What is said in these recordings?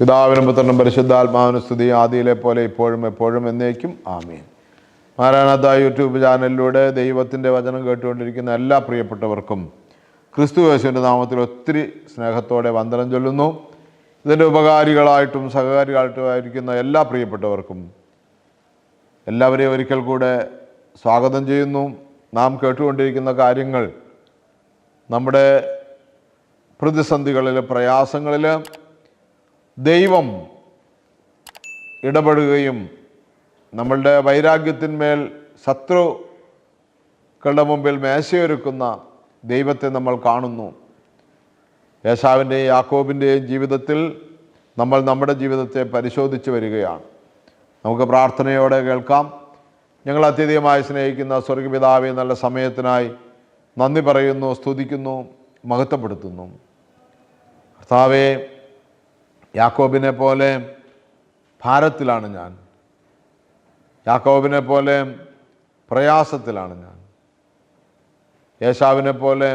പിതാവിനും പുത്രനും പരിശുദ്ധാത്മാവിനും സ്തുതി. ആദിയിലെ പോലെ ഇപ്പോഴും എപ്പോഴും എന്നേക്കും. ആമീൻ. മാരാനാഥ യൂട്യൂബ് ചാനലിലൂടെ ദൈവത്തിന്റെ വചനം കേട്ടുകൊണ്ടിരിക്കുന്ന എല്ലാ പ്രിയപ്പെട്ടവർക്കും ക്രിസ്തു യേശുവിന്റെ നാമത്തിൽ ഒത്തിരി സ്നേഹത്തോടെ വന്ദനം ചൊല്ലുന്നു. ഇതിന്റെ ഉപകാരികളായിട്ടും ആയിരിക്കുന്ന എല്ലാ പ്രിയപ്പെട്ടവർക്കും എല്ലാവരെയും ഒരിക്കൽ കൂടെ സ്വാഗതം ചെയ്യുന്നു. നാം കേട്ടുകൊണ്ടിരിക്കുന്ന കാര്യങ്ങൾ നമ്മുടെ പ്രതിസന്ധികളിൽ പ്രയാസങ്ങളിൽ ദൈവം ഇടപെടുകയും നമ്മളുടെ വൈരാഗ്യത്തിന്മേൽ ശത്രുക്കളുടെ മുമ്പിൽ മേശയൊരുക്കുന്ന ദൈവത്തെ നമ്മൾ കാണുന്നു. യേശാവിന്റെയും യാക്കോബിന്റെയും ജീവിതത്തിൽ നമ്മൾ നമ്മുടെ ജീവിതത്തെ പരിശോധിച്ച് വരികയാണ്. നമുക്ക് പ്രാർത്ഥനയോടെ കേൾക്കാം. ഞങ്ങൾ അത്യധികമായി സ്നേഹിക്കുന്ന സ്വർഗപിതാവെ നല്ല സമയത്തിനായി നന്ദി പറയുന്നു സ്തുതിക്കുന്നു മഹത്വപ്പെടുത്തുന്നു. കർത്താവേ യാക്കോബിനെ പോലെ ഭാരത്തിലാണ് ഞാൻ. യാക്കോബിനെ പോലെ പ്രയാസത്തിലാണ് ഞാൻ. യേശാവിനെ പോലെ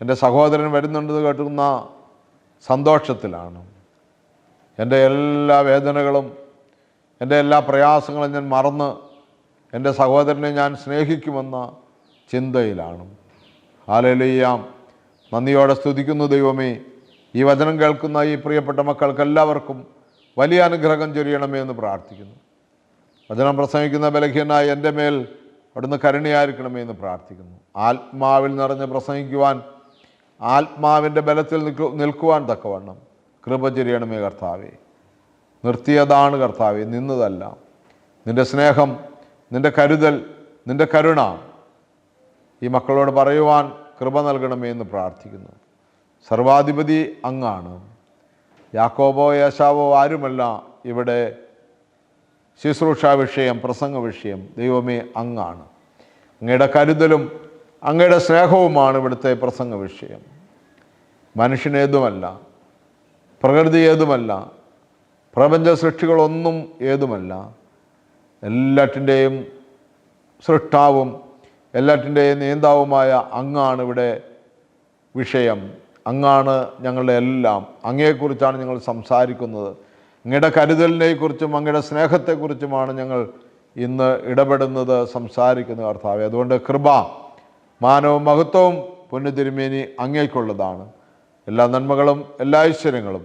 എന്റെ സഹോദരൻ വരുന്നുണ്ടെന്ന് കേട്ടുന്ന സന്തോഷത്തിലാണ്. എന്റെ എല്ലാ വേദനകളും എന്റെ എല്ലാ പ്രയാസങ്ങളും ഞാൻ മറന്ന് എന്റെ സഹോദരനെ ഞാൻ സ്നേഹിക്കുമെന്ന ചിന്തയിലാണ്. ആലയിലെയ്യാം നന്ദിയോടെ സ്തുതിക്കുന്നു ദൈവമേ. ഈ വചനം കേൾക്കുന്ന ഈ പ്രിയപ്പെട്ട മക്കൾക്ക് എല്ലാവർക്കും വലിയ അനുഗ്രഹം ചൊരിയണമേ എന്ന് പ്രാർത്ഥിക്കുന്നു. വചനം പ്രസംഗിക്കുന്ന ബലഹീനായ എന്റെ മേൽ അവിടുന്ന് കരുണയായിരിക്കണമേ എന്ന് പ്രാർത്ഥിക്കുന്നു. ആത്മാവിൽ നിറഞ്ഞ് പ്രസംഗിക്കുവാൻ ആത്മാവിന്റെ ബലത്തിൽ നിൽക്കു നിൽക്കുവാൻ തക്കവണ്ണം കൃപ ചൊരിയണമേ കർത്താവേ. നിർത്തിയതാണ് കർത്താവെ നിന്നതല്ല. നിന്റെ സ്നേഹം നിന്റെ കരുതൽ നിന്റെ കരുണ ഈ മക്കളോട് പറയുവാൻ കൃപ നൽകണമേ എന്ന് പ്രാർത്ഥിക്കുന്നു. സർവാധിപതി അങ്ങാണ്. യാക്കോബോ യേശാവോ ആരുമല്ല ഇവിടെ ശുശ്രൂഷ വിഷയം പ്രസംഗ വിഷയം. ദൈവമേ അങ്ങാണ്. അങ്ങയുടെ കരുതലും അങ്ങയുടെ സ്നേഹവുമാണ് ഇവിടുത്തെ പ്രസംഗ വിഷയം. മനുഷ്യനേതുമല്ല പ്രകൃതി ഏതുമല്ല പ്രപഞ്ച സൃഷ്ടികളൊന്നും ഏതുമല്ല. എല്ലാറ്റിന്റെയും സൃഷ്ടാവും എല്ലാറ്റിന്റെയും നേതാവുമായ അങ്ങാണ് ഇവിടെ വിഷയം. അങ്ങാണ് ഞങ്ങളുടെ എല്ലാം. അങ്ങയെക്കുറിച്ചാണ് ഞങ്ങൾ സംസാരിക്കുന്നത്. അങ്ങയുടെ കരുതലിനെക്കുറിച്ചും അങ്ങയുടെ സ്നേഹത്തെക്കുറിച്ചുമാണ് ഞങ്ങൾ ഇന്ന് ഇടപെടുന്നത് സംസാരിക്കുന്ന കർത്താവെ. അതുകൊണ്ട് കൃപ മാനവും മഹത്വവും പൊന്നുതിരുമേനി അങ്ങേക്കുള്ളതാണ്. എല്ലാ നന്മകളും എല്ലാ ഐശ്വര്യങ്ങളും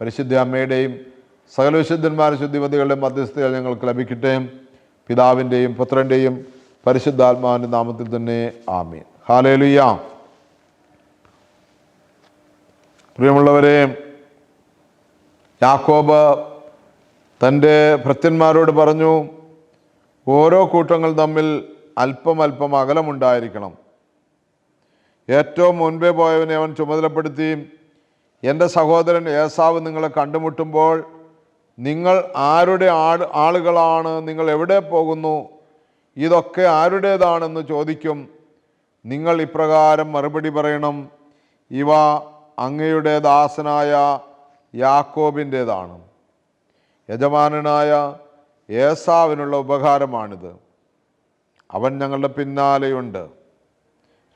പരിശുദ്ധ അമ്മയുടെയും സകല വിശുദ്ധന്മാർ ശുദ്ധിമതികളുടെ മധ്യസ്ഥതയിൽ ഞങ്ങൾക്ക് ലഭിക്കട്ടെ പിതാവിന്റെയും പുത്രന്റെയും പരിശുദ്ധാത്മാവിന്റെ നാമത്തിൽ തന്നെ ആമീൻ. ഹാലേലുയ്യ പ്രിയമുള്ളവരെ യാക്കോബ് തന്റെ ഭൃത്യന്മാരോട് പറഞ്ഞു ഓരോ കൂട്ടങ്ങൾ തമ്മിൽ അല്പം അല്പം അകലമുണ്ടായിരിക്കണം. ഏറ്റവും മുൻപേ പോയവനെ അവൻ ചുമതലപ്പെടുത്തി എന്റെ സഹോദരൻ ഏസാവ് നിങ്ങളെ കണ്ടുമുട്ടുമ്പോൾ നിങ്ങൾ ആരുടെ ആളുകളാണ് നിങ്ങൾ എവിടെ പോകുന്നു ഇതൊക്കെ ആരുടേതാണെന്ന് ചോദിക്കും. നിങ്ങൾ ഇപ്രകാരം മറുപടി പറയണം. ഇവ അങ്ങയുടെ ദാസനായ യാക്കോബിന്റേതാണ്. യജമാനനായ ഏസാവിനുള്ള ഉപകാരമാണിത്. അവൻ ഞങ്ങളുടെ പിന്നാലെയുണ്ട്.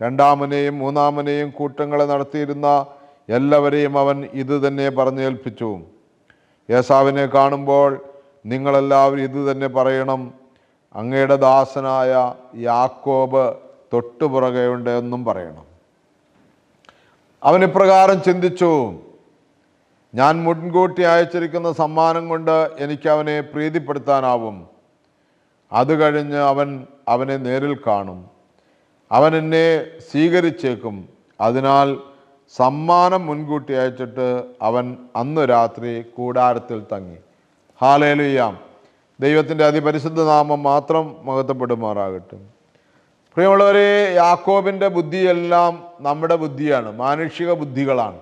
രണ്ടാമനെയും മൂന്നാമനെയും കൂട്ടങ്ങളെ നടത്തിയിരുന്ന എല്ലാവരെയും അവൻ ഇത് തന്നെ പറഞ്ഞേൽപ്പിച്ചു. യേസാവിനെ കാണുമ്പോൾ നിങ്ങളെല്ലാവരും ഇത് തന്നെ പറയണം അങ്ങയുടെ ദാസനായ യാക്കോബ് തൊട്ടുപുറകെയുണ്ട് എന്നും പറയണം. അവൻ ഇപ്രകാരം ചിന്തിച്ചു ഞാൻ മുൻകൂട്ടി അയച്ചിരിക്കുന്ന സമ്മാനം കൊണ്ട് എനിക്ക് അവനെ പ്രീതിപ്പെടുത്താനാവും. അത് കഴിഞ്ഞ് അവൻ അവനെ നേരിൽ കാണും. അവൻ എന്നെ സ്വീകരിച്ചേക്കും. അതിനാൽ സമ്മാനം മുൻകൂട്ടി അയച്ചിട്ട് അവൻ അന്ന് രാത്രി കൂടാരത്തിൽ തങ്ങി. ഹാലേലുയാം. ദൈവത്തിന്റെ അതിപരിശുദ്ധ നാമം മാത്രം മഹത്വപ്പെടുമാറാകട്ടെ. പ്രിയമുള്ളവരെ യാക്കോബിന്റെ ബുദ്ധിയെല്ലാം നമ്മുടെ ബുദ്ധിയാണ് മാനുഷിക ബുദ്ധികളാണ്.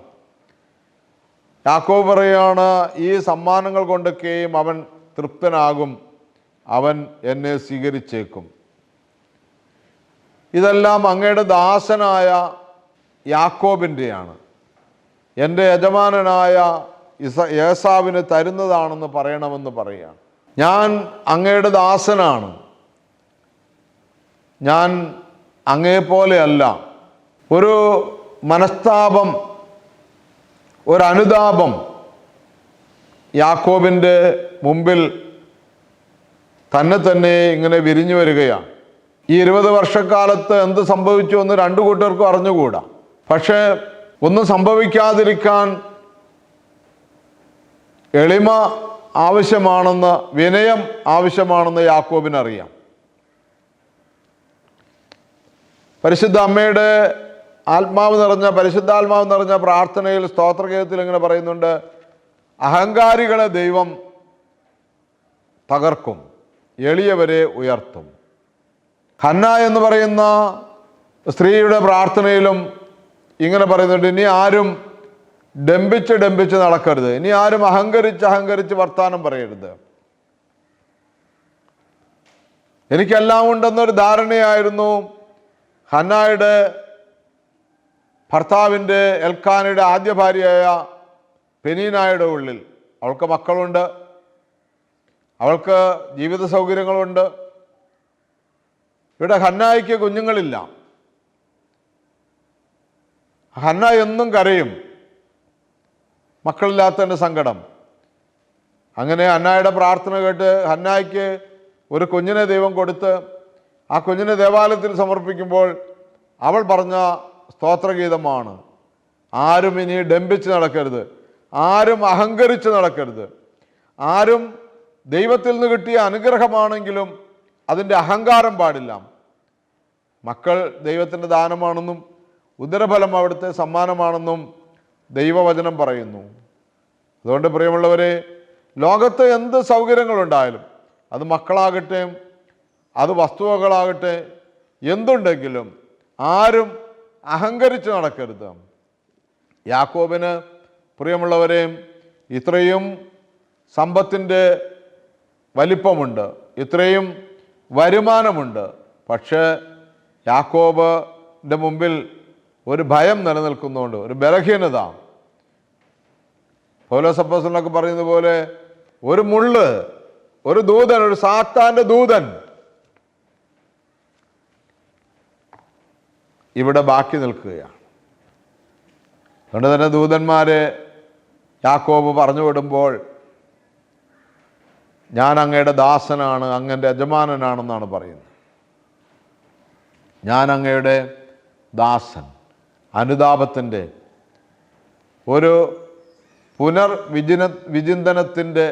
യാക്കോബ് പറയാണ് ഈ സമ്മാനങ്ങൾ കൊണ്ടൊക്കെയും അവൻ തൃപ്തനാകും അവൻ എന്നെ സ്വീകരിച്ചേക്കും. ഇതെല്ലാം അങ്ങയുടെ ദാസനായ യാക്കോബിന്റെയാണ് എന്റെ യജമാനനായ ഇസ ഏസാവിന് തരുന്നതാണെന്ന് പറയണമെന്ന് പറയുകയാണ്. ഞാൻ അങ്ങയുടെ ദാസനാണ്. ഞാൻ അങ്ങേപ്പോലെയല്ല ഒരു മനസ്താപം ഒരനുതാപം യാക്കോബിന്റെ മുമ്പിൽ തന്നെ തന്നെ ഇങ്ങനെ വിരിഞ്ഞു വരികയാണ്. ഈ ഇരുപത് വർഷക്കാലത്ത് എന്ത് സംഭവിച്ചു എന്ന് രണ്ടു കൂട്ടർക്കും അറിഞ്ഞുകൂടാ. പക്ഷേ ഒന്നും സംഭവിക്കാതിരിക്കാൻ എളിമ ആവശ്യമാണെന്ന് വിനയം ആവശ്യമാണെന്ന് യാക്കോബിനറിയാം. പരിശുദ്ധ അമ്മയുടെ ആത്മാവ് നിറഞ്ഞ പരിശുദ്ധാത്മാവ് നിറഞ്ഞ പ്രാർത്ഥനയിൽ സ്തോത്രഗീതത്തിൽ ഇങ്ങനെ പറയുന്നുണ്ട് അഹങ്കാരികളെ ദൈവം തകർക്കും എളിയവരെ ഉയർത്തും. ഹന്ന എന്ന് പറയുന്ന സ്ത്രീയുടെ പ്രാർത്ഥനയിലും ഇങ്ങനെ പറയുന്നുണ്ട് ഇനി ആരും ഡംബിച്ച് ഡംബിച്ച് നടക്കരുത് ഇനി ആരും അഹങ്കരിച്ച് അഹങ്കരിച്ച് വർത്താനം പറയരുത്. എനിക്കെല്ലാം ഉണ്ടെന്നൊരു ധാരണയായിരുന്നു ഹന്നായുടെ ഭർത്താവിന്റെ എൽക്കാനയുടെ ആദ്യ ഭാര്യയായ പെനീനായുടെ ഉള്ളിൽ അവൾക്ക് മക്കളുണ്ട്. അവൾക്ക് ജീവിത സൗകര്യങ്ങളുണ്ട്. ഇവിടെ ഹന്നായിക്ക് കുഞ്ഞുങ്ങളില്ല. ഹന്ന എന്നും കരയും. മക്കളില്ലാത്തതിന്റെ സങ്കടം. അങ്ങനെ ഹന്നായുടെ പ്രാർത്ഥന കേട്ട് ഹന്നായ്ക്ക് ഒരു കുഞ്ഞിനെ ദൈവം കൊടുത്ത് ആ കുഞ്ഞിനെ ദേവാലയത്തിൽ സമർപ്പിക്കുമ്പോൾ അവൾ പറഞ്ഞ സ്തോത്രഗീതമാണ്. ആരും ഇനി ഡംബിച്ച് നടക്കരുത്. ആരും അഹങ്കരിച്ച് നടക്കരുത്. ആരും ദൈവത്തിൽ നിന്ന് കിട്ടിയ അനുഗ്രഹമാണെങ്കിലും അതിന്റെ അഹങ്കാരം പാടില്ല. മക്കൾ ദൈവത്തിന്റെ ദാനമാണെന്നും ഉദരഫലം അവിടുത്തെ സമ്മാനമാണെന്നും ദൈവവചനം പറയുന്നു. അതുകൊണ്ട് പ്രിയമുള്ളവരെ ലോകത്ത് എന്ത് സൗകര്യങ്ങളുണ്ടായാലും അത് മക്കളാകട്ടെ അത് വസ്തുവകളാകട്ടെ എന്തുണ്ടെങ്കിലും ആരും അഹങ്കരിച്ച് നടക്കരുത്. യാക്കോബിന് പ്രിയമുള്ളവരെ ഇത്രയും സമ്പത്തിന്റെ വലിപ്പമുണ്ട് ഇത്രയും വരുമാനമുണ്ട്. പക്ഷേ യാക്കോബിന്റെ മുമ്പിൽ ഒരു ഭയം നിലനിൽക്കുന്നുണ്ട് ഒരു ബലഹീനത. പൗലോസപ്പോസനൊക്കെ പറയുന്നത് പോലെ ഒരു മുള്ള് ഒരു ദൂതൻ ഒരു സാത്താന്റെ ദൂതൻ ഇവിടെ ബാക്കി നിൽക്കുകയാണ്. അതുകൊണ്ട് തന്നെ ദൂതന്മാരെ യാക്കോബ് പറഞ്ഞു വിടുമ്പോൾ ഞാൻ അങ്ങയുടെ ദാസനാണ് അങ്ങന്റെ യജമാനനാണെന്നാണ് പറയുന്നത്. ഞാൻ അങ്ങയുടെ ദാസൻ അനുതാപത്തിന്റെ ഒരു പുനർവിചിന വിചിന്തനത്തിന്റെ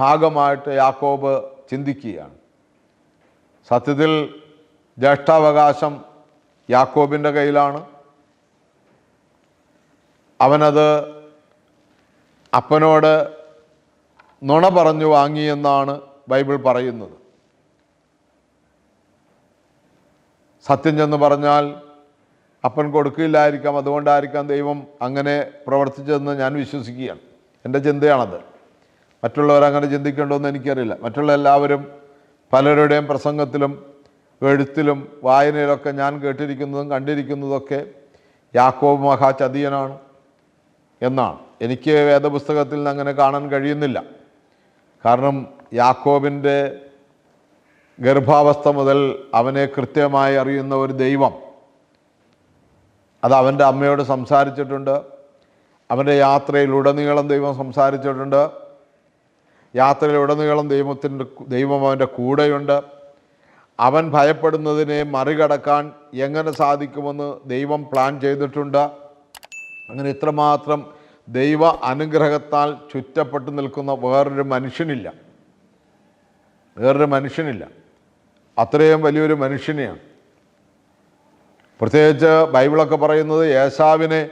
ഭാഗമായിട്ട് യാക്കോബ് ചിന്തിക്കുകയാണ്. സത്യത്തിൽ ജ്യേഷ്ഠാവകാശം യാക്കോബിന്റെ കയ്യിലാണ്. അവനത് അപ്പനോട് നുണ പറഞ്ഞു വാങ്ങിയെന്നാണ് ബൈബിൾ പറയുന്നത്. സത്യം ചെന്ന് പറഞ്ഞാൽ അപ്പൻ കൊടുക്കില്ലായിരിക്കാം അതുകൊണ്ടായിരിക്കാം ദൈവം അങ്ങനെ പ്രവർത്തിച്ചതെന്ന് ഞാൻ വിശ്വസിക്കുകയാണ്. എന്റെ ചിന്തയാണത്. മറ്റുള്ളവരങ്ങനെ ചിന്തിക്കേണ്ടോന്ന് എനിക്കറിയില്ല. മറ്റുള്ള എല്ലാവരും പലരുടെയും പ്രസംഗത്തിലും എഴുത്തിലും വായനയിലൊക്കെ ഞാൻ കേട്ടിരിക്കുന്നതും കണ്ടിരിക്കുന്നതൊക്കെ യാക്കോബ് മഹാ ചതിയനാണ് എന്നാണ്. എനിക്ക് വേദപുസ്തകത്തിൽ നിന്ന് അങ്ങനെ കാണാൻ കഴിയുന്നില്ല. കാരണം യാക്കോബിന്റെ ഗർഭാവസ്ഥ മുതൽ അവനെ കൃത്യമായി അറിയുന്ന ഒരു ദൈവം. അത് അവന്റെ അമ്മയോട് സംസാരിച്ചിട്ടുണ്ട്. അവന്റെ യാത്രയിലുടനീളം ദൈവം സംസാരിച്ചിട്ടുണ്ട്. യാത്രയിലുടനീളം ദൈവത്തിന്റെ ദൈവം അവന്റെ കൂടെയുണ്ട്. അവൻ ഭയപ്പെടുന്നതിനെ മറികടക്കാൻ എങ്ങനെ സാധിക്കുമെന്ന് ദൈവം പ്ലാൻ ചെയ്തിട്ടുണ്ട്. അങ്ങനെ ഇത്രമാത്രം ദൈവ അനുഗ്രഹത്താൽ ചുറ്റപ്പെട്ടു നിൽക്കുന്ന വേറൊരു മനുഷ്യനില്ല. വേറൊരു മനുഷ്യനില്ല. അത്രയും വലിയൊരു മനുഷ്യനെയാണ്. പ്രത്യേകിച്ച് ബൈബിളൊക്കെ പറയുന്നത് യേശാവിനെ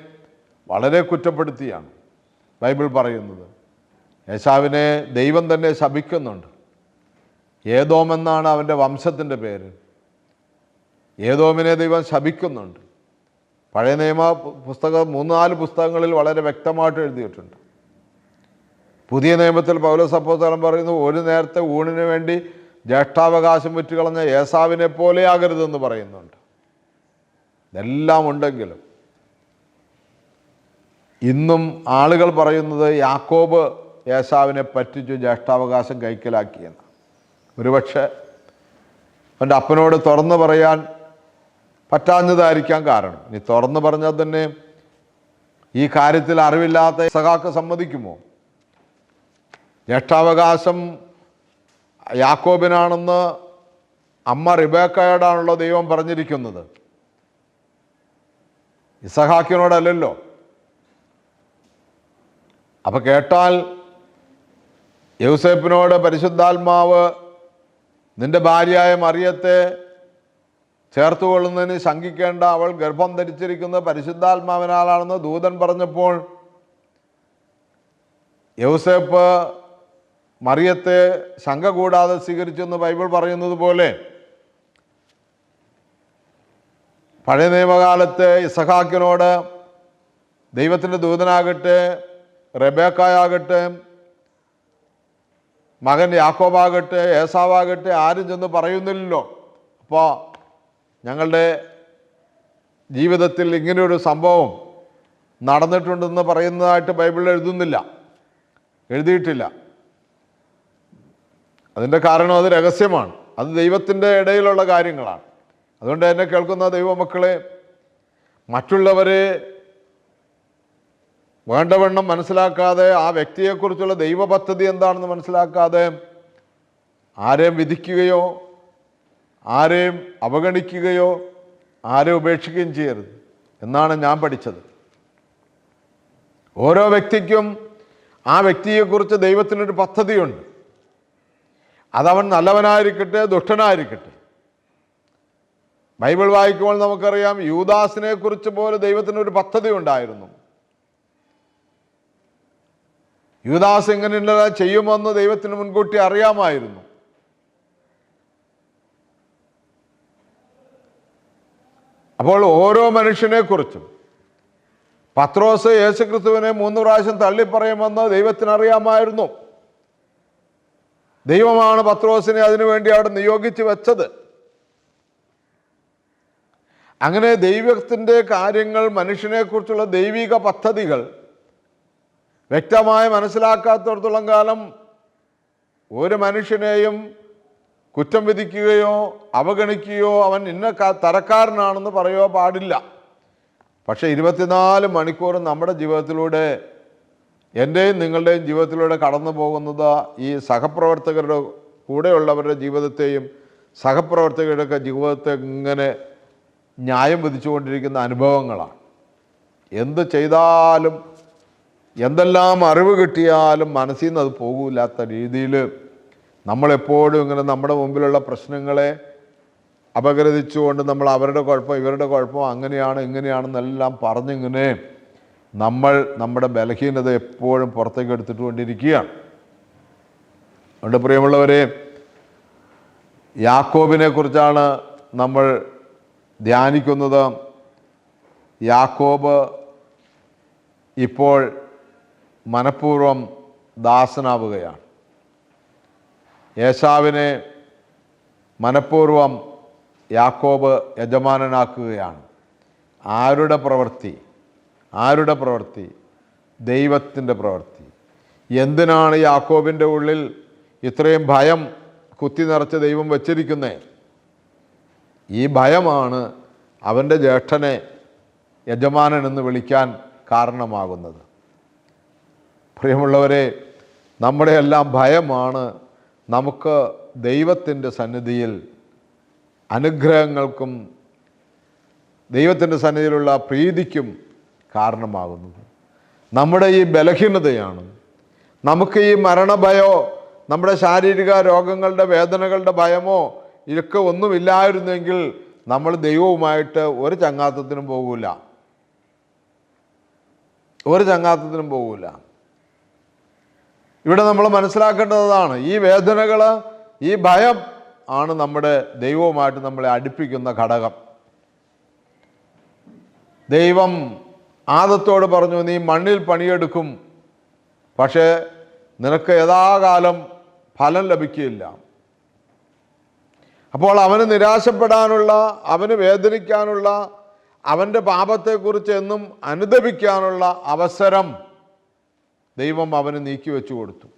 വളരെ കുറ്റപ്പെടുത്തിയാണ് ബൈബിൾ പറയുന്നത്. യേശാവിനെ ദൈവം തന്നെ ശപിക്കുന്നുണ്ട്. ഏതോം എന്നാണ് അവന്റെ വംശത്തിന്റെ പേര്. ഏതോമിനെ ദൈവം ശപിക്കുന്നുണ്ട്. പഴയ നിയമ പുസ്തകം മൂന്ന് നാല് പുസ്തകങ്ങളിൽ വളരെ വ്യക്തമായിട്ട് എഴുതിയിട്ടുണ്ട്. പുതിയ നിയമത്തിൽ പൗലോസ് അപ്പോസ്തലൻ പറയുന്നു ഒരു നേരത്തെ ഊണിന് വേണ്ടി ജ്യേഷ്ഠാവകാശം വിറ്റുകളഞ്ഞ ഏസാവിനെ പോലെ ആകരുതെന്ന് പറയുന്നുണ്ട്. ഇതെല്ലാം ഉണ്ടെങ്കിലും ഇന്നും ആളുകൾ പറയുന്നത് യാക്കോബ് ഏസാവിനെ പറ്റിച്ചു ജ്യേഷ്ഠാവകാശം കൈക്കലാക്കിയെന്ന് ഒരുപക്ഷെ അവന്റെ അപ്പനോട് തുറന്നു പറയാൻ പറ്റാഞ്ഞതായിരിക്കാം കാരണം. ഇനി തുറന്നു പറഞ്ഞാൽ തന്നെ ഈ കാര്യത്തിൽ അറിവില്ലാത്ത സഖാക്ക് സമ്മതിക്കുമോ? ജ്യേഷ്ഠാവകാശം യാക്കോബിനാണെന്ന് അമ്മ റിബേക്കയോടാണല്ലോ ദൈവം പറഞ്ഞിരിക്കുന്നത്. ഇസഹാക്കിനോടല്ലല്ലോ അപ്പം കേട്ടാൽ യൗസേപ്പിനോട് പരിശുദ്ധാത്മാവ് നിന്റെ ഭാര്യയായ മറിയത്തെ ചേർത്തുകൊള്ളുന്നതിന് ശങ്കിക്കേണ്ട അവൾ ഗർഭം ധരിച്ചിരിക്കുന്ന പരിശുദ്ധാത്മാവിനാലാണെന്ന് ദൂതൻ പറഞ്ഞപ്പോൾ യൗസേപ്പ് മറിയത്തെ ശങ്ക കൂടാതെ സ്വീകരിച്ചെന്ന് ബൈബിൾ പറയുന്നത് പോലെ പഴയ നിയമകാലത്ത് ഇസഹാക്കിനോട് ദൈവത്തിന്റെ ദൂതനാകട്ടെ റബേക്കായാകട്ടെ മകൻ യാക്കോബാകട്ടെ ഏസാവാകട്ടെ ആരും ചെന്ന് പറയുന്നില്ലല്ലോ. അപ്പോൾ ഞങ്ങളുടെ ജീവിതത്തിൽ ഇങ്ങനെയൊരു സംഭവം നടന്നിട്ടുണ്ടെന്ന് പറയുന്നതായിട്ട് ബൈബിളിൽ എഴുതുന്നില്ല. എഴുതിയിട്ടില്ല. അതിന്റെ കാരണം അത് രഹസ്യമാണ്. അത് ദൈവത്തിന്റെ ഇടയിലുള്ള കാര്യങ്ങളാണ്. അതുകൊണ്ട് എന്നെ കേൾക്കുന്ന ദൈവമക്കളെ മറ്റുള്ളവരെ വേണ്ടവണ്ണം മനസ്സിലാക്കാതെ ആ വ്യക്തിയെക്കുറിച്ചുള്ള ദൈവ പദ്ധതി എന്താണെന്ന് മനസ്സിലാക്കാതെ ആരെയും വിധിക്കുകയോ ആരെയും അവഗണിക്കുകയോ ആരെയും ഉപേക്ഷിക്കുകയും ചെയ്യരുത്. എന്നാണ് ഞാൻ പഠിച്ചത്. ഓരോ വ്യക്തിക്കും ആ വ്യക്തിയെക്കുറിച്ച് ദൈവത്തിനൊരു പദ്ധതിയുണ്ട്. അതവൻ നല്ലവനായിരിക്കട്ടെ ദുഷ്ടനായിരിക്കട്ടെ. ബൈബിൾ വായിക്കുമ്പോൾ നമുക്കറിയാം യൂദാസിനെ കുറിച്ച് പോലെ ദൈവത്തിനൊരു പദ്ധതി ഉണ്ടായിരുന്നു യൂദാസ് ഇങ്ങനെയുള്ള ചെയ്യുമെന്ന് ദൈവത്തിന് മുൻകൂട്ടി അറിയാമായിരുന്നു. അപ്പോൾ ഓരോ മനുഷ്യനെക്കുറിച്ചും പത്രോസ് യേശുക്രിസ്തുവിനെ മൂന്ന് പ്രാവശ്യം തള്ളിപ്പറയുമെന്ന് ദൈവത്തിന് അറിയാമായിരുന്നു ദൈവമാണ് പത്രോസിനെ അതിനുവേണ്ടി അവിടെ നിയോഗിച്ചു വെച്ചത്. അങ്ങനെ ദൈവത്തിന്റെ കാര്യങ്ങൾ മനുഷ്യനെക്കുറിച്ചുള്ള ദൈവിക പദ്ധതികൾ വ്യക്തമായി മനസ്സിലാക്കാത്തടത്തോളം കാലം ഒരു മനുഷ്യനെയും കുറ്റം വിധിക്കുകയോ അവഗണിക്കുകയോ അവൻ ഇന്ന തരക്കാരനാണെന്ന് പറയുകയോ പാടില്ല. പക്ഷേ ഇരുപത്തിനാല് മണിക്കൂർ നമ്മുടെ ജീവിതത്തിലൂടെ എന്റെയും നിങ്ങളുടെയും ജീവിതത്തിലൂടെ കടന്നു പോകുന്നത് ഈ സഹപ്രവർത്തകരുടെ കൂടെയുള്ളവരുടെ ജീവിതത്തെയും സഹപ്രവർത്തകരുടെയൊക്കെ ജീവിതത്തെ ഇങ്ങനെ ന്യായം വിധിച്ചുകൊണ്ടിരിക്കുന്ന അനുഭവങ്ങളാണ്. എന്ത് ചെയ്താലും എന്തെല്ലാം അറിവ് കിട്ടിയാലും മനസ്സിൽ നിന്ന് അത് പോകില്ലാത്ത രീതിയിൽ നമ്മളെപ്പോഴും ഇങ്ങനെ നമ്മുടെ മുമ്പിലുള്ള പ്രശ്നങ്ങളെ അപഗ്രഥിച്ചുകൊണ്ട് നമ്മൾ അവരുടെ കുഴപ്പം ഇവരുടെ കുഴപ്പം അങ്ങനെയാണ് ഇങ്ങനെയാണെന്നെല്ലാം പറഞ്ഞിങ്ങനെ നമ്മൾ നമ്മുടെ ബലഹീനത എപ്പോഴും പുറത്തേക്ക് എടുത്തിട്ട് കൊണ്ടിരിക്കുകയാണ് അതുകൊണ്ട് പ്രിയമുള്ളവരെ യാക്കോബിനെ കുറിച്ചാണ് നമ്മൾ ധ്യാനിക്കുന്നത്. യാക്കോബ് ഇപ്പോൾ മനഃപൂർവം ദാസനാവുകയാണ്. യേശാവിനെ മനഃപൂർവം യാക്കോബ് യജമാനനാക്കുകയാണ്. ആരുടെ പ്രവൃത്തി? ആരുടെ പ്രവൃത്തി? ദൈവത്തിന്റെ പ്രവൃത്തി. എന്തിനാണ് യാക്കോബിന്റെ ഉള്ളിൽ ഇത്രയും ഭയം കുത്തി നിറച്ച് ദൈവം വച്ചിരിക്കുന്നത് ഈ ഭയമാണ് അവന്റെ ജ്യേഷ്ഠനെ യജമാനൻ എന്ന് വിളിക്കാൻ കാരണമാകുന്നത്. പ്രിയമുള്ളവരെ നമ്മുടെ എല്ലാം ഭയമാണ് നമുക്ക് ദൈവത്തിന്റെ സന്നിധിയിൽ അനുഗ്രഹങ്ങൾക്കും ദൈവത്തിന്റെ സന്നിധിയിലുള്ള പ്രീതിക്കും കാരണമാകുന്നത്. നമ്മുടെ ഈ ബലഹീനതയാണ്. നമുക്ക് ഈ മരണഭയോ നമ്മുടെ ശാരീരിക രോഗങ്ങളുടെ വേദനകളുടെ ഭയമോ ഇതൊക്കെ ഒന്നുമില്ലായിരുന്നെങ്കിൽ നമ്മൾ ദൈവവുമായിട്ട് ഒരു ചങ്ങാത്തത്തിനും പോകില്ല ഒരു ചങ്ങാത്തത്തിനും പോകില്ല ഇവിടെ നമ്മൾ മനസ്സിലാക്കേണ്ടതാണ് ഈ വേദനകൾ ഈ ഭയം ആണ് നമ്മുടെ ദൈവവുമായിട്ട് നമ്മളെ അടുപ്പിക്കുന്ന ഘടകം. ദൈവം ആദത്തോട് പറഞ്ഞു നീ മണ്ണിൽ പണിയെടുക്കും പക്ഷേ നിനക്ക് യഥാകാലം ഫലം ലഭിക്കുകയില്ല. അപ്പോൾ അവന് നിരാശപ്പെടാനുള്ള അവന് വേദനിക്കാനുള്ള അവന്റെ പാപത്തെക്കുറിച്ച് എന്നും അനുദപിക്കാനുള്ള അവസരം ദൈവം അവന് നീക്കി വെച്ചു കൊടുത്തു.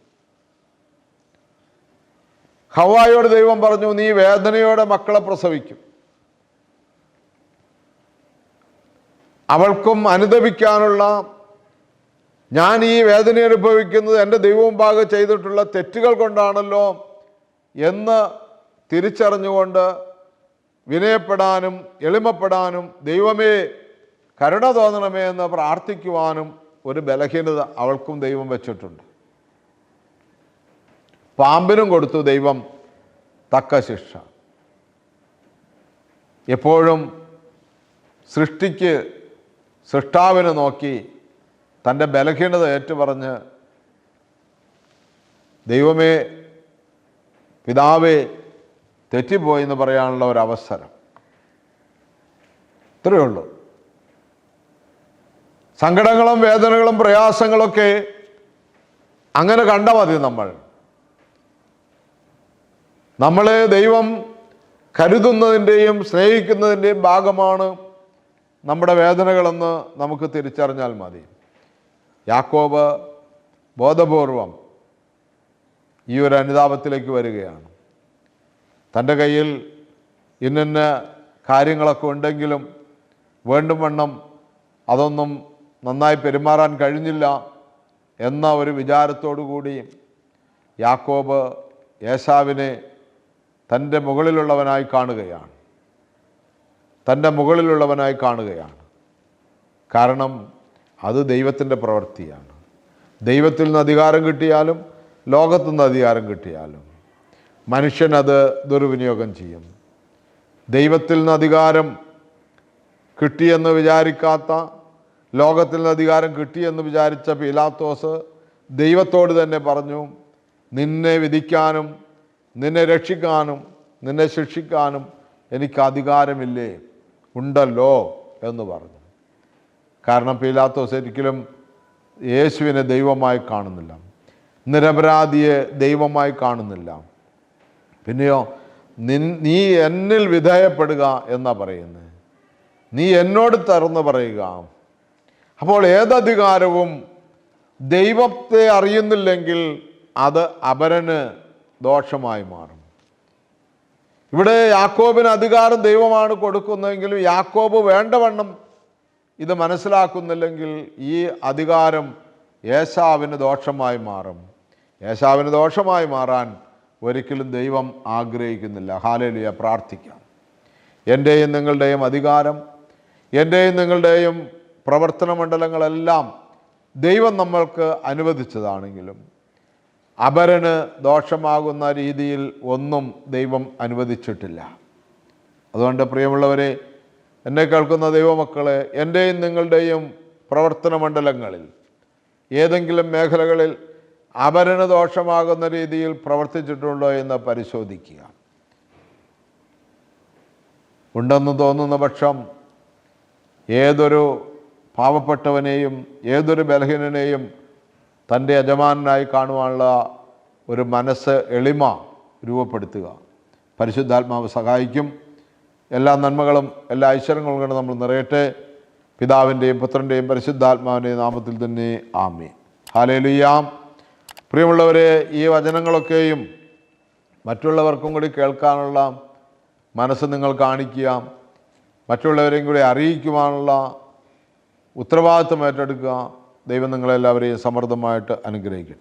ഹവായോട് ദൈവം പറഞ്ഞു നീ വേദനയോടെ മക്കളെ പ്രസവിക്കും. അവൾക്കും അനുദപിക്കാനുള്ള ഞാൻ ഈ വേദന അനുഭവിക്കുന്നത് എന്റെ ദൈവമുമ്പാകെ ചെയ്തിട്ടുള്ള തെറ്റുകൾ കൊണ്ടാണല്ലോ എന്ന് തിരിച്ചറിഞ്ഞുകൊണ്ട് വിനയപ്പെടാനും എളിമപ്പെടാനും ദൈവമേ കരുണ തോന്നണമേ എന്ന് പ്രാർത്ഥിക്കുവാനും ഒരു ബലഹീനത അവൾക്കും ദൈവം വെച്ചിട്ടുണ്ട്. പാമ്പിനും കൊടുത്തു ദൈവം തക്ക ശിക്ഷ. എപ്പോഴും സൃഷ്ടിക്ക് സൃഷ്ടാവിനെ നോക്കി തന്റെ ബലഹീനത ഏറ്റുപറഞ്ഞ് ദൈവമേ പിതാവേ തെറ്റിപ്പോയി എന്ന് പറയാനുള്ള ഒരവസരം ഇത്രയേ ഉള്ളൂ. സങ്കടങ്ങളും വേദനകളും പ്രയാസങ്ങളൊക്കെ അങ്ങനെ കണ്ട മതി നമ്മൾ. നമ്മളെ ദൈവം കരുതുന്നതിന്റെയും സ്നേഹിക്കുന്നതിന്റെയും ഭാഗമാണ് നമ്മുടെ വേദനകളെന്ന് നമുക്ക് തിരിച്ചറിഞ്ഞാൽ മതി. യാക്കോബ് ബോധപൂർവം ഈ ഒരു അനുതാപത്തിലേക്ക് വരികയാണ്. തന്റെ കയ്യിൽ ഇന്നിന്ന കാര്യങ്ങളൊക്കെ ഉണ്ടെങ്കിലും വേണ്ടും വണ്ണം അതൊന്നും നന്നായി പെരുമാറാൻ കഴിഞ്ഞില്ല എന്ന ഒരു വിചാരത്തോടു കൂടി യാക്കോബ് യേശാവിനെ തന്റെ മുകളിലുള്ളവനായി കാണുകയാണ്. തന്റെ മുകളിലുള്ളവനായി കാണുകയാണ്. കാരണം അത് ദൈവത്തിന്റെ പ്രവൃത്തിയാണ്. ദൈവത്തിൽ നിന്ന് അധികാരം കിട്ടിയാലും ലോകത്തു നിന്ന് അധികാരം കിട്ടിയാലും മനുഷ്യനത് ദുർവിനിയോഗം ചെയ്യും. ദൈവത്തിൽ നിന്ന് അധികാരം കിട്ടിയെന്ന് വിചാരിക്കാത്ത ലോകത്തിൽ നിന്ന് അധികാരം കിട്ടിയെന്ന് വിചാരിച്ച പീലാത്തോസ് ദൈവത്തോട് തന്നെ പറഞ്ഞു നിന്നെ വിധിക്കാനും നിന്നെ രക്ഷിക്കാനും നിന്നെ ശിക്ഷിക്കാനും എനിക്ക് അധികാരമില്ലേ? ഉണ്ടല്ലോ എന്ന് പറഞ്ഞു. കാരണം പീലാത്തോസ് ഒരിക്കലും യേശുവിനെ ദൈവമായി കാണുന്നില്ല നിരപരാധിയെ ദൈവമായി കാണുന്നില്ല. പിന്നെയോ നിൻ നീ എന്നിൽ വിധേയപ്പെടുക എന്നാ പറയുന്നത്. നീ എന്നോട് തുറന്ന് പറയുക അപ്പോൾ ഏതധികാരവും ദൈവത്തെ അറിയുന്നില്ലെങ്കിൽ അത് അപരന് ദോഷമായി മാറും. ഇവിടെ യാക്കോബിന് അധികാരം ദൈവമാണ് കൊടുക്കുന്നതെങ്കിലും യാക്കോബ് വേണ്ടവണ്ണം ഇത് മനസ്സിലാക്കുന്നില്ലെങ്കിൽ ഈ അധികാരം യേശാവിന് ദോഷമായി മാറും. യേശാവിന് ദോഷമായി മാറാൻ ഒരിക്കലും ദൈവം ആഗ്രഹിക്കുന്നില്ല. ഹാലേലിയ. പ്രാർത്ഥിക്കാം. എന്റെയും നിങ്ങളുടെയും അധികാരം എന്റെയും നിങ്ങളുടെയും പ്രവർത്തന മണ്ഡലങ്ങളെല്ലാം ദൈവം നമ്മൾക്ക് അനുവദിച്ചതാണെങ്കിലും അപരന് ദോഷമാകുന്ന രീതിയിൽ ഒന്നും ദൈവം അനുവദിച്ചിട്ടില്ല. അതുകൊണ്ട് പ്രിയമുള്ളവരെ എന്നെ കേൾക്കുന്ന ദൈവമക്കളെ എന്റെയും നിങ്ങളുടെയും പ്രവർത്തന മണ്ഡലങ്ങളിൽ ഏതെങ്കിലും മേഖലകളിൽ അപരന് ദോഷമാകുന്ന രീതിയിൽ പ്രവർത്തിച്ചിട്ടുണ്ടോ എന്ന് പരിശോധിക്കുക. ഉണ്ടെന്ന് തോന്നുന്ന പക്ഷം ഏതൊരു പാവപ്പെട്ടവനെയും ഏതൊരു ബലഹീനനെയും തന്റെ യജമാനായി കാണുവാനുള്ള ഒരു മനസ്സ് എളിമ രൂപപ്പെടുത്തുക. പരിശുദ്ധാത്മാവ് സഹായിക്കും. എല്ലാ നന്മകളും എല്ലാ ഐശ്വര്യങ്ങളും കൊണ്ട് നമ്മൾ നിറയട്ടെ. പിതാവിന്റെയും പുത്രന്റെയും പരിശുദ്ധാത്മാവിന്റെയും നാമത്തിൽ തന്നെ ആമി ഹാലേലുയാം പ്രിയമുള്ളവരെ ഈ വചനങ്ങളൊക്കെയും മറ്റുള്ളവർക്കും കൂടി കേൾക്കാനുള്ള മനസ്സ് നിങ്ങൾ കാണിക്കുക. മറ്റുള്ളവരെയും കൂടി അറിയിക്കുവാനുള്ള ഉത്തരവാദിത്വം ഏറ്റെടുക്കുക. ദൈവം നിങ്ങളെല്ലാവരെയും സമൃദ്ധമായിട്ട് അനുഗ്രഹിക്കട്ടെ.